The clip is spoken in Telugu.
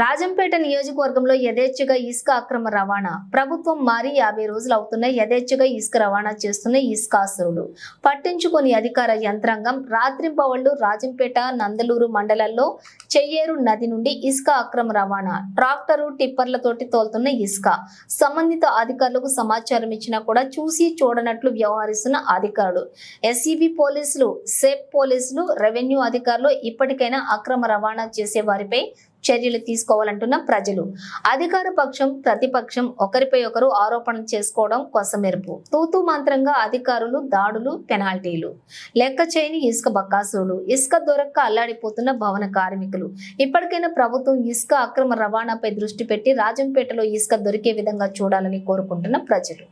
రాజంపేట నియోజకవర్గంలో యథేచ్ఛగా ఇసుక అక్రమ రవాణా. ప్రభుత్వం మారి యాభై రోజులు అవుతున్న యథేచ్ఛగా ఇసుక రవాణా చేస్తున్న ఇసుకాసురులు పట్టించుకొని అధికార యంత్రాంగం రాత్రింపవళ్ళు రాజంపేట నందలూరు మండలాల్లో చెయ్యేరు నది నుండి ఇసుక అక్రమ రవాణా. ట్రాక్టరు టిప్పర్లతోటి తోలుతున్న ఇసుక. సంబంధిత అధికారులకు సమాచారం ఇచ్చినా కూడా చూసి చూడనట్లు వ్యవహరిస్తున్న అధికారులు. ఎస్ఈబి పోలీసులు సెప్ పోలీసులు రెవెన్యూ అధికారులు ఇప్పటికైనా అక్రమ రవాణా చేసే వారిపై చర్యలు తీసుకోవాలంటున్న ప్రజలు. అధికార పక్షం ప్రతిపక్షం ఒకరిపై ఒకరు ఆరోపణలు చేసుకోవడం కొసమెరుపు. తూతు మంత్రంగా అధికారులు దాడులు పెనాల్టీలు. లెక్క చేయని ఇసుక బకాసులు ఇసుక దొరక్క అల్లాడిపోతున్న భవన కార్మికులు. ఇప్పటికైనా ప్రభుత్వం ఇసుక అక్రమ రవాణాపై దృష్టి పెట్టి రాజంపేటలో ఇసుక దొరికే విధంగా చూడాలని కోరుకుంటున్న ప్రజలు.